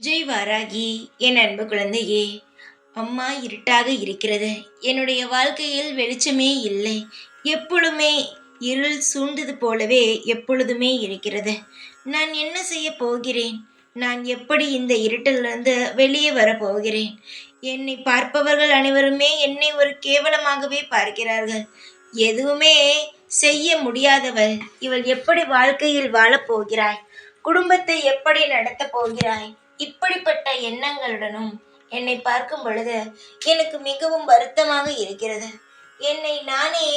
ஜெய் வாராகி என் அன்பு குழந்தையே அம்மா இருட்டாக இருக்கிறது. என்னுடைய வாழ்க்கையில் வெளிச்சமே இல்லை. எப்பொழுதுமே இருள் சூழ்ந்தது போலவே எப்பொழுதுமே இருக்கிறது. நான் என்ன செய்ய போகிறேன்? நான் எப்படி இந்த இருட்டிலிருந்து வெளியே வரப்போகிறேன் என்னை பார்ப்பவர்கள் அனைவருமே என்னை ஒரு கேவலமாகவே பார்க்கிறார்கள். எதுவுமே செய்ய முடியாதவள். இவள் எப்படி வாழ்க்கையில் வாழப் போகிறாய்? குடும்பத்தை எப்படி நடத்தப் போகிறாய்? இப்படிப்பட்ட எண்ணங்களுடனும் என்னை பார்க்கும் பொழுது எனக்கு மிகவும் வருத்தமாக இருக்கிறது. என்னை நானே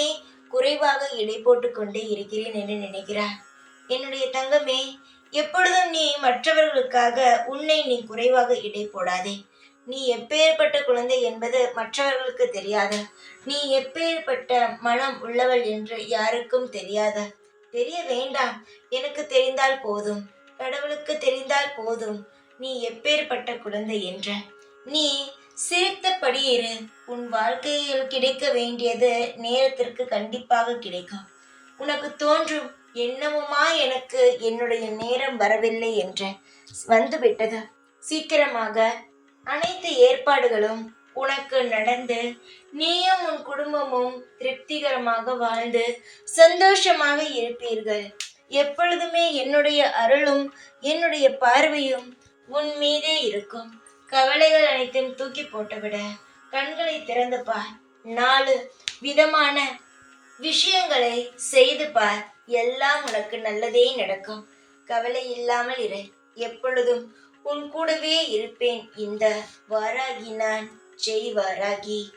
குறைவாக இடை போட்டு கொண்டே இருக்கிறேன் என்று நினைக்கிறார். என்னுடைய தங்கமே எப்பொழுதும் நீ மற்றவர்களுக்காக உன்னை நீ குறைவாக இடை போடாதே. நீ எப்பேற்பட்ட குழந்தை என்பது மற்றவர்களுக்கு தெரியாது. நீ எப்பேற்பட்ட மனம் உள்ளவள் என்று யாருக்கும் தெரியாத. தெரிய வேண்டாம். எனக்கு தெரிந்தால் போதும். கடவுளுக்கு தெரிந்தால் போதும். நீ எப்பேற்பட்ட குழந்தை என்ற. நீ சிரித்தபடி இரு. உன் வாழ்க்கையில் கிடைக்க வேண்டியது நேரத்திற்கு கண்டிப்பாக கிடைக்கும். உனக்கு தோன்றும் என்னமுமா எனக்கு என்னுடைய நேரம் வரவில்லை என்று. வந்துவிட்டது. சீக்கிரமாக அனைத்து ஏற்பாடுகளும் உனக்கு நடந்து நீயும் உன் குடும்பமும் திருப்திகரமாக வாழ்ந்து சந்தோஷமாக இருப்பீர்கள். எப்பொழுதுமே என்னுடைய அருளும் என்னுடைய பார்வையும் உன் மீதே இருக்கும். கவலைகள் அனைத்தும் தூக்கி போட்டுவிட. கண்களை திறந்து பார். நாலு விதமான விஷயங்களை செய்து பார். எல்லாம் உனக்கு நல்லதே நடக்கும். கவலை இல்லாமல் இரு. எப்பொழுதும் உன் கூடவே இருப்பேன். இந்த வாராகி நான். ஜெய் வாராகி.